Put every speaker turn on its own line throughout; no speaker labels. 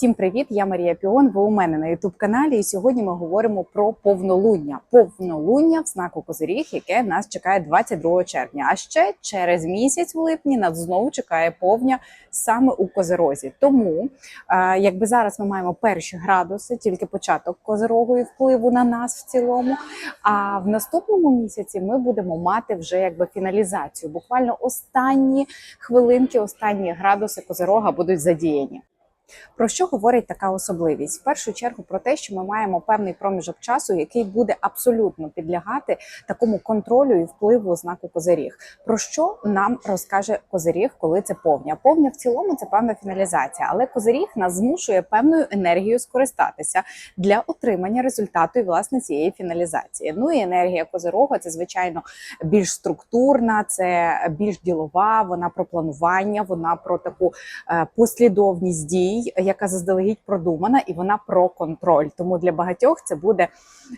Всім привіт! Я Марія Піон. Ви у мене на Ютуб каналі. І сьогодні ми говоримо про повнолуння. Повнолуння в знаку Козиріг, яке нас чекає 22 червня. А ще через місяць в липні нас знову чекає повня саме у Козирозі. Тому, е, якби зараз ми маємо перші градуси, тільки початок козирогу впливу на нас в цілому. А в наступному місяці ми будемо мати вже якби фіналізацію. Буквально останні хвилинки, останні градуси козирога будуть задіяні. Про що говорить така особливість? В першу чергу про те, що ми маємо певний проміжок часу, який буде абсолютно підлягати такому контролю і впливу знаку Козиріг. Про що нам розкаже Козиріг, коли це повня? Повня в цілому це певна фіналізація, але Козиріг нас змушує певною енергією скористатися для отримання результату і власне цієї фіналізації. Ну і енергія Козирога це звичайно більш структурна, це більш ділова. Вона про планування, вона про таку е, послідовність дій яка заздалегідь продумана, і вона про контроль. Тому для багатьох це буде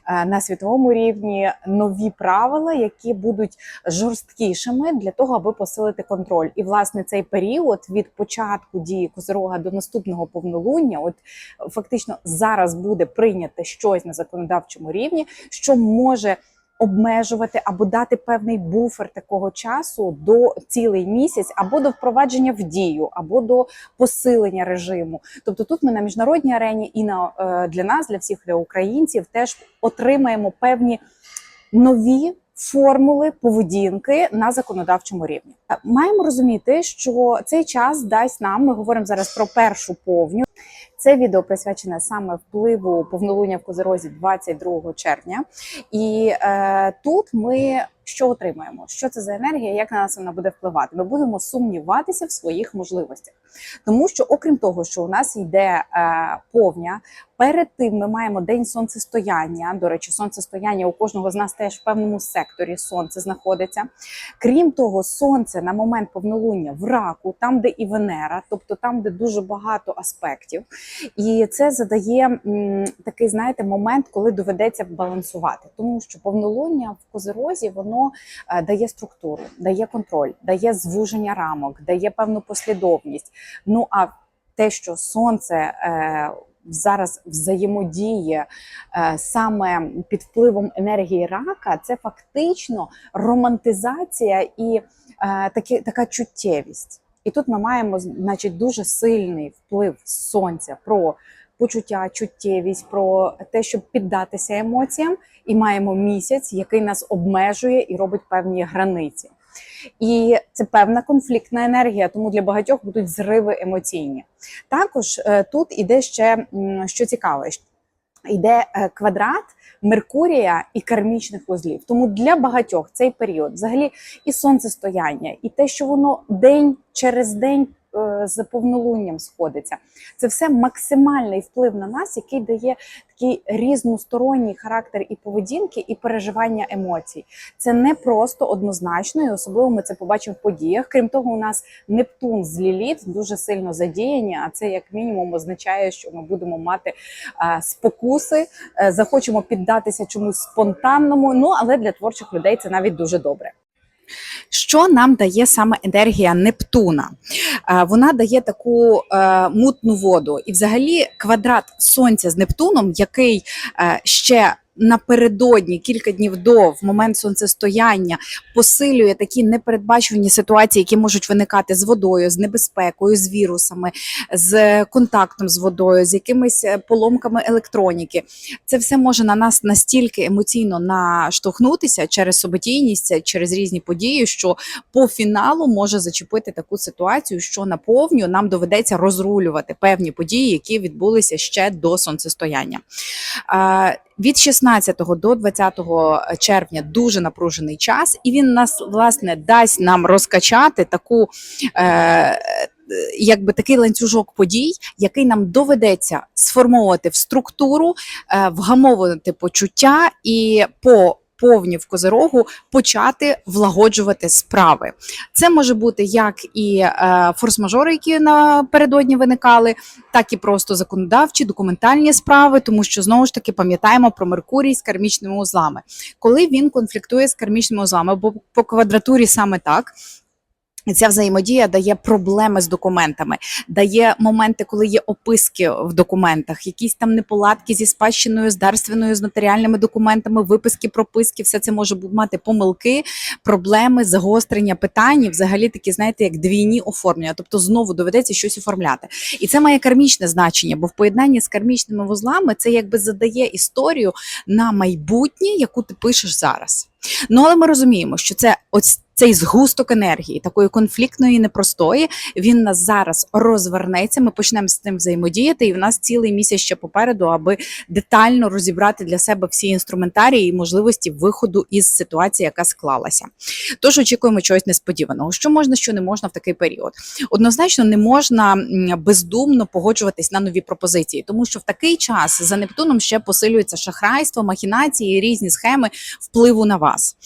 е, на світовому рівні нові правила, які будуть жорсткішими для того, аби посилити контроль. І власне цей період від початку дії козирога до наступного повнолуння, от фактично зараз буде прийнято щось на законодавчому рівні, що може обмежувати або дати певний буфер такого часу до цілий місяць, або до впровадження в дію, або до посилення режиму. Тобто, тут ми на міжнародній арені і на е, для нас, для всіх для українців, теж отримаємо певні нові. Формули поведінки на законодавчому рівні Е, маємо розуміти, що цей час дасть нам. Ми говоримо зараз про першу повню. Це відео присвячене саме впливу повнолуння в Козерозі 22 червня. І е, тут ми що отримаємо? Що це за енергія? Як на нас вона буде впливати? Ми будемо сумніватися в своїх можливостях, тому що, окрім того, що у нас йде е, повня, перед тим ми маємо день сонцестояння. До речі, сонцестояння у кожного з нас теж в певному секторі сонце знаходиться. Крім того, сонце на момент повнолуння в раку, там, де і Венера, тобто там, де дуже багато аспектів. І це задає такий, знаєте, момент, коли доведеться балансувати, тому що повнолуння в козерозі воно е, дає структуру, дає контроль, дає звуження рамок, дає певну послідовність. Ну а те, що сонце. Е, Зараз взаємодіє е, саме під впливом енергії рака, це фактично романтизація і е, такі, така чуттєвість. І тут ми маємо значить, дуже сильний вплив сонця про почуття, чуттєвість, про те, щоб піддатися емоціям, і маємо місяць, який нас обмежує і робить певні границі. І це певна конфліктна енергія, тому для багатьох будуть зриви емоційні. Також е, тут іде ще що цікаве, йде е, квадрат Меркурія і кармічних вузлів. Тому для багатьох цей період, взагалі, і сонцестояння, і те, що воно день через день з повнолунням сходиться, це все максимальний вплив на нас, який дає такий різносторонній характер і поведінки, і переживання емоцій. Це не просто однозначно, і особливо ми це побачимо в подіях. Крім того, у нас Нептун з Ліліт дуже сильно задіяні. А це як мінімум означає, що ми будемо мати а, спокуси, а, захочемо піддатися чомусь спонтанному. Ну але для творчих людей це навіть дуже добре. Що нам дає саме енергія Нептуна? Е, Вона дає таку е, мутну воду, і взагалі квадрат сонця з Нептуном, який е, ще напередодні кілька днів до в момент сонцестояння посилює такі непередбачувані ситуації, які можуть виникати з водою, з небезпекою, з вірусами, з контактом з водою, з якимись е, поломками електроніки. Це все може на нас настільки емоційно наштовхнутися через событійність, через різні події, що по фіналу може зачепити таку ситуацію, що наповню нам доведеться розрулювати певні події, які відбулися ще до сонцестояння. Е, Від 16 до 20 червня дуже напружений час, і він нас власне дасть нам розкачати таку. Е, Якби такий ланцюжок подій, який нам доведеться сформовувати в структуру, е, вгамовувати почуття і по повні в козирогу почати влагоджувати справи. Це може бути як і е, форс-мажори, які напередодні виникали, так і просто законодавчі, документальні справи, тому що знову ж таки пам'ятаємо про Меркурій з кармічними узлами. Коли він конфліктує з кармічними узлами, бо по квадратурі саме так. Ця взаємодія дає проблеми з документами, дає моменти, коли є описки в документах, якісь там неполадки зі спадщиною, з дарственною, з нотаріальними документами, виписки, прописки. Все це може мати помилки, проблеми, загострення питань, взагалі такі, знаєте, як двійні оформлення. Тобто знову доведеться щось оформляти. І це має кармічне значення, бо в поєднанні з кармічними вузлами це якби задає історію на майбутнє, яку ти пишеш зараз. Ну але ми розуміємо, що це ось цей згусток енергії, такої конфліктної, непростої, він нас зараз розвернеться. Ми почнемо з цим взаємодіяти, і в нас цілий місяць ще попереду, аби детально розібрати для себе всі інструментарії і можливості виходу із ситуації, яка склалася. Тож очікуємо чогось несподіваного. Що можна, що не можна в такий період. Однозначно не можна бездумно погоджуватись на нові пропозиції, тому що в такий час за Нептуном ще посилюється шахрайство, махінації, різні схеми впливу на вас.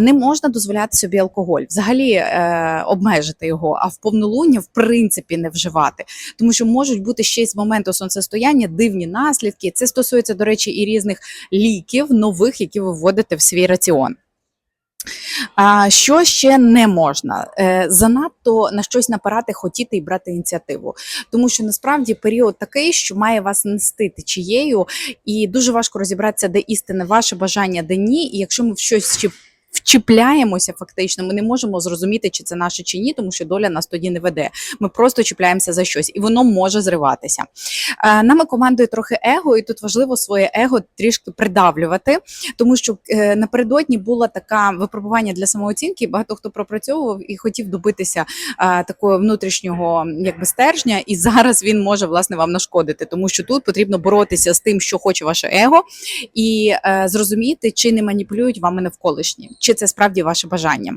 Не можна дозволяти собі алкоголь, взагалі е, обмежити його, а в повнолуння в принципі не вживати, тому що можуть бути ще з моменту сонцестояння дивні наслідки. Це стосується, до речі, і різних ліків нових, які ви вводите в свій раціон. А що ще не можна? Е, занадто на щось напирати, хотіти і брати ініціативу, тому що насправді період такий, що має вас нести течією, і дуже важко розібратися, де істинне ваше бажання, де ні. І якщо ми в щось вчіп- вчіпляємося, фактично, ми не можемо зрозуміти, чи це наше чи ні, тому що доля нас тоді не веде. Ми просто чіпляємося за щось, і воно може зриватися. Е, Нами командує трохи его, і тут важливо своє его трішки придавлювати, тому що е, напередодні було таке випробування для самооцінки. Багато хто пропрацьовував і хотів добитися е, такого внутрішнього якби стержня, і зараз він може власне вам нашкодити, тому що тут потрібно боротися з тим, що хоче ваше его, і зрозуміти, чи не маніпулюють вами навколишні, чи це справді ваше бажання.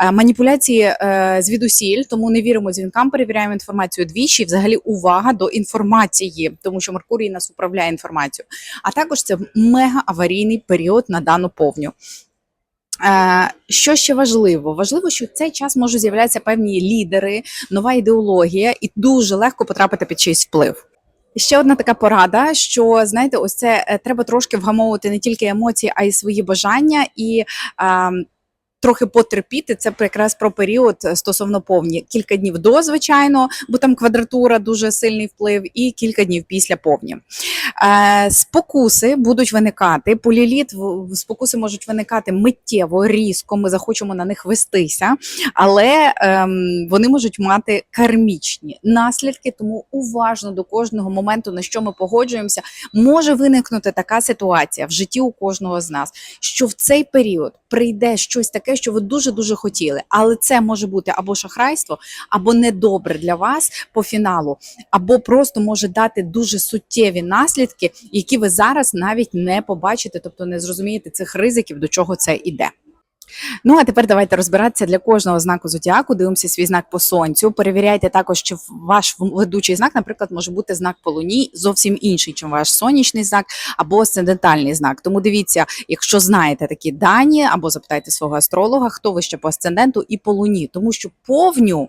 Е, маніпуляції е, звідусіль, тому не віримо дзвінкам, перевіряємо інформацію двічі. Взагалі увага до інформації, тому що Меркурій нас управляє інформацією. А також це мега аварійний період на дану повню. Е, Що ще важливо? Важливо, що в цей час можуть з'являтися певні лідери, нова ідеологія, і дуже легко потрапити під чийсь вплив. І Ще одна така порада, що знаєте, ось це е, треба трошки вгамовувати не тільки емоції, а й свої бажання і. Е, Трохи потерпіти це якраз про період е, стосовно повні. Кілька днів до, звичайно, бо там квадратура дуже сильний вплив, і кілька днів після повні. Е, спокуси будуть виникати. Поліліт спокуси можуть виникати миттєво, різко. Ми захочемо на них вестися, але ем, вони можуть мати кармічні наслідки. Тому уважно до кожного моменту, на що ми погоджуємося, може виникнути така ситуація в житті у кожного з нас, що в цей період прийде щось таке, що ви дуже дуже хотіли, але це може бути або шахрайство, або недобре для вас по фіналу, або просто може дати дуже суттєві наслідки, які ви зараз навіть не побачите, тобто не зрозумієте цих ризиків, до чого це іде. Ну а тепер давайте розбиратися для кожного знаку зодіаку. Дивимося свій знак по сонцю. Перевіряйте також, чи ваш ведучий знак, наприклад, може бути знак по луні зовсім інший, чим ваш сонячний знак або асцендентальний знак. Тому дивіться, якщо знаєте такі дані, або запитайте свого астролога, хто ви ще по асценденту і по луні, тому що повню.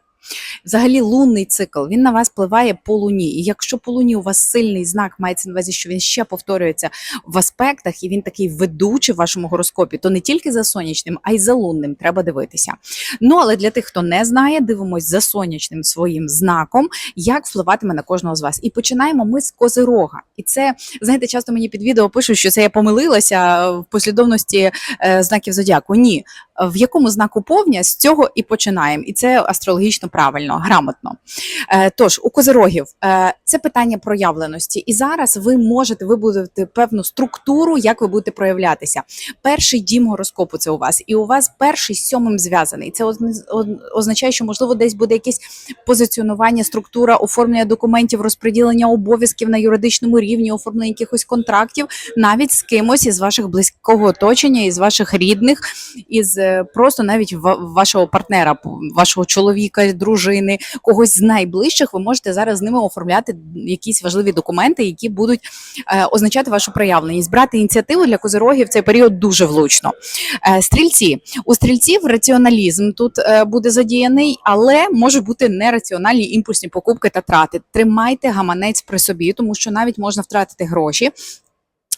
Взагалі, лунний цикл він на вас впливає по луні. І якщо по луні у вас сильний знак, мається на увазі, що він ще повторюється в аспектах, і він такий ведучий в вашому гороскопі, то не тільки за сонячним, а й за лунним треба дивитися. Ну але для тих, хто не знає, дивимось за сонячним своїм знаком, як впливатиме на кожного з вас. І починаємо ми з козирога. І це знаєте, часто мені під відео пишуть, що це я помилилася в послідовності е, знаків зодіаку. Ні, в якому знаку повня з цього і починаємо, і це астрологічно правильно, грамотно. Е, Тож у козирогів е, це питання проявленості, і зараз ви можете вибудувати певну структуру, як ви будете проявлятися. Перший дім гороскопу це у вас, і у вас перший з сьомим зв'язаний. Це означає, що можливо десь буде якесь позиціонування, структура, оформлення документів, розподілення обов'язків на юридичному рівні, оформлення якихось контрактів, навіть з кимось із ваших близького оточення, із ваших рідних, із просто навіть ва- вашого партнера, вашого чоловіка, дружини, когось з найближчих. Ви можете зараз з ними оформляти якісь важливі документи, які будуть е, означати вашу проявленість. Брати ініціативу для козирогів в цей період дуже влучно. Е, Стрільці у стрільців раціоналізм тут е, буде задіяний, але можуть бути нераціональні імпульсні покупки та трати. Тримайте гаманець при собі, тому що навіть можна втратити гроші.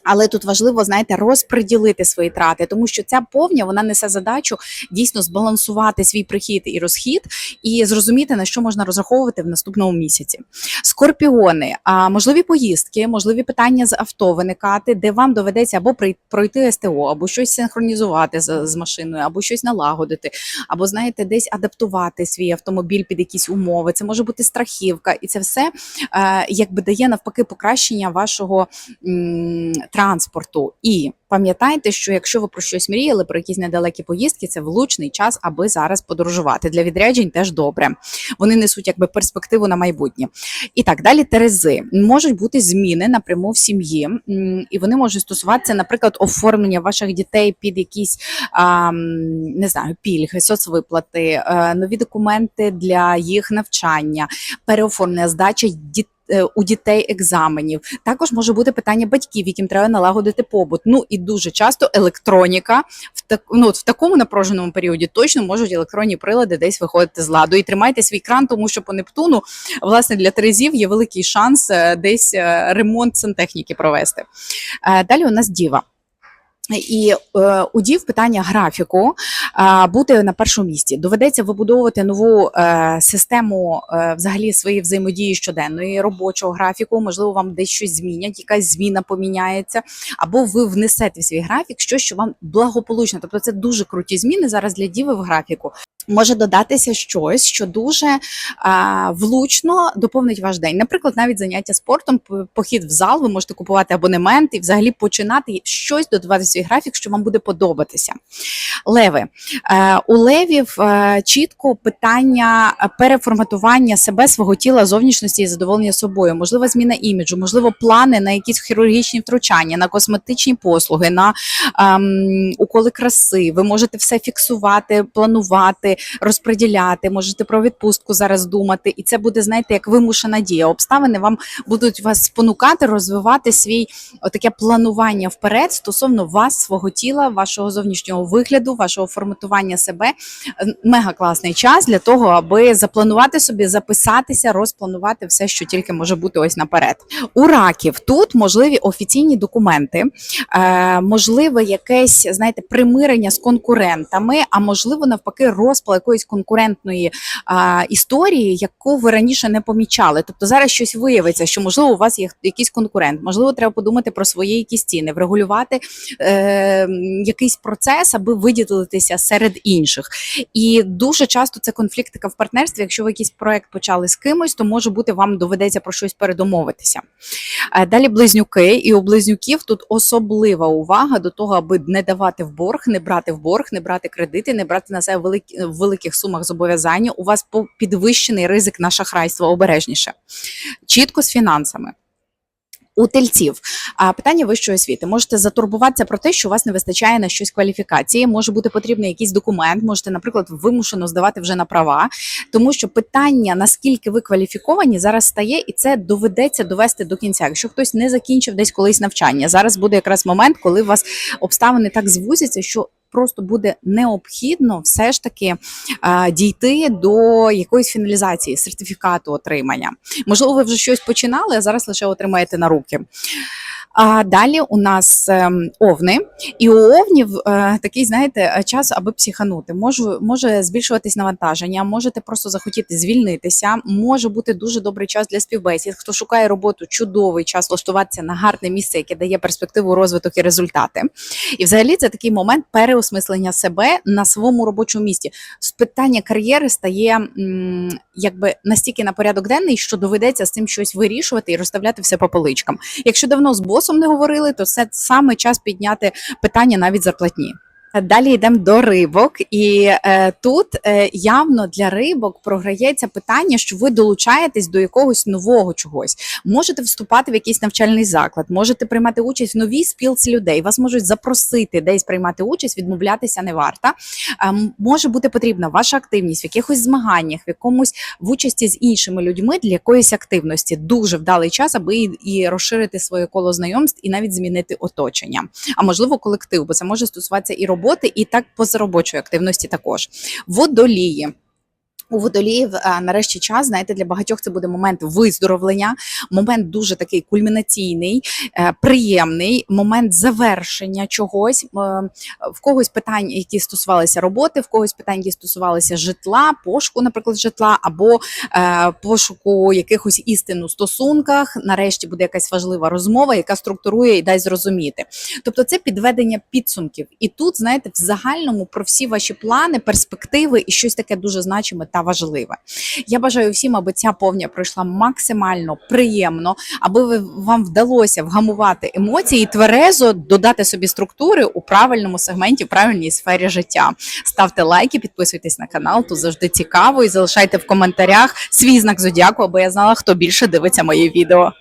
Але тут важливо, знаєте, розподілити свої трати, тому що ця повня вона несе задачу дійсно збалансувати свій прихід і розхід, і зрозуміти на що можна розраховувати в наступному місяці. Скорпіони, а можливі поїздки, можливі питання з авто виникати, де вам доведеться або пройти СТО, або щось синхронізувати з, з машиною, або щось налагодити, або знаєте, десь адаптувати свій автомобіль під якісь умови. Це може бути страхівка, і це все е, якби дає навпаки покращення вашого м, транспорту. І пам'ятайте, що якщо ви про щось мріяли, про якісь недалекі поїздки, це влучний час, аби зараз подорожувати. Для відряджень теж добре. Вони несуть якби перспективу на майбутнє. І так далі. Терези можуть бути зміни напряму в сім'ї, і вони можуть стосуватися, наприклад, оформлення ваших дітей під якісь а, не знаю, пільги, соцвиплати, е, нові документи для їх навчання, переоформлення, здача дітей. У дітей екзаменів також може бути питання батьків, яким треба налагодити побут. Ну і дуже часто електроніка в так ну, в такому напруженому періоді точно можуть електронні прилади десь виходити з ладу. І тримайте свій кран, тому що по Нептуну власне для Терезів є великий шанс е, десь е, ремонт сантехніки провести. Е, Далі у нас діва. І е, дів питання графіку е, бути на першому місці. Доведеться вибудовувати нову е, систему е, взагалі своєї взаємодії щоденної робочого графіку. Можливо, вам десь щось змінять, якась зміна поміняється, або ви внесете в свій графік щось, що вам благополучно. Тобто це дуже круті зміни зараз для діви в графіку. Може додатися щось, що дуже а, влучно доповнить ваш день. Наприклад, навіть заняття спортом, похід в зал, ви можете купувати абонемент і взагалі починати щось додавати свій графік, що вам буде подобатися. Леви е, у левів е, чітко питання переформатування себе, свого тіла, зовнішності і задоволення собою, можливо, зміна іміджу, можливо, плани на якісь хірургічні втручання, на косметичні послуги, на ем, уколи краси. Ви можете все фіксувати, планувати, розподіляти, можете про відпустку зараз думати, і це буде, знаєте, як вимушена дія. Обставини вам будуть вас спонукати розвивати свій отаке планування вперед стосовно вас, свого тіла, вашого зовнішнього вигляду, вашого форматування себе. Мега класний час для того, аби запланувати собі, записатися, розпланувати все, що тільки може бути ось наперед. У раків тут можливі офіційні документи, е, можливе якесь, знаєте, примирення з конкурентами, а можливо, навпаки, розпал якоїсь конкурентної а, історії, яку ви раніше не помічали. Тобто зараз щось виявиться, що можливо у вас є якийсь конкурент, можливо, треба подумати про свої якісь ціни, врегулювати е, якийсь процес, аби виділитися серед інших. І дуже часто це конфліктика в партнерстві. Якщо ви якийсь проект почали з кимось, то може бути вам доведеться про щось передомовитися. Е, Далі близнюки, і у близнюків тут особлива увага до того, аби не давати в борг, не брати в борг, не брати кредити, не брати на себе великі в великих сумах зобов'язання. У вас підвищений ризик на шахрайство обережніше. Чітко з фінансами. У тельців питання вищої освіти можете затурбуватися про те, що у вас не вистачає на щось кваліфікації. Може бути потрібний якийсь документ, можете, наприклад, вимушено здавати вже на права, тому що питання наскільки ви кваліфіковані зараз стає, і це доведеться довести до кінця. Якщо хтось не закінчив десь колись навчання, зараз буде якраз момент, коли у вас обставини так звузяться, що просто буде необхідно все ж таки а, дійти до якоїсь фіналізації сертифікату отримання. Можливо, ви вже щось починали, а зараз лише отримаєте на руки. А далі у нас ем, овни, і у овнів е, такий, знаєте, час, аби психанути. Може, може збільшуватись навантаження, можете просто захотіти звільнитися. Може бути дуже добрий час для співбесід. Хто шукає роботу, чудовий час влаштуватися на гарне місце, яке дає перспективу розвиток і результати. І взагалі це такий момент переосмислення себе на своєму робочому місці. Питання кар'єри стає якби настільки на порядок денний, що доведеться з цим щось вирішувати і розставляти все по поличкам. Якщо давно з босом не говорили, то це саме час підняти питання навіть зарплатні. Далі йдемо до рибок, і е, тут е, явно для рибок програється питання, що ви долучаєтесь до якогось нового чогось. Можете вступати в якийсь навчальний заклад, можете приймати участь в новій спілці людей. Вас можуть запросити десь приймати участь, відмовлятися не варто. Е, може бути потрібна ваша активність в якихось змаганнях, в якомусь в участі з іншими людьми для якоїсь активності. Дуже вдалий час, аби і, і розширити своє коло знайомств, і навіть змінити оточення. А можливо, колектив, бо це може стосуватися і роботи, і так позаробочої активності також. Водолії. У водоліїв е, нарешті час, знаєте, для багатьох це буде момент виздоровлення, момент дуже такий кульмінаційний, е, приємний, момент завершення чогось. Е, В когось питань, які стосувалися роботи, в когось питань, які стосувалися житла, пошуку, наприклад, житла, або пошуку якихось істин у стосунках. Нарешті буде якась важлива розмова, яка структурує і дасть зрозуміти. Тобто, це підведення підсумків. І тут, знаєте, в загальному про всі ваші плани, перспективи і щось таке дуже значиме та важливе. Я бажаю всім, аби ця повня пройшла максимально приємно, аби ви, вам вдалося вгамувати емоції і тверезо додати собі структури у правильному сегменті, правильній сфері життя. Ставте лайки, підписуйтесь на канал, тут завжди цікаво, і залишайте в коментарях свій знак зодіаку, аби я знала, хто більше дивиться мої відео.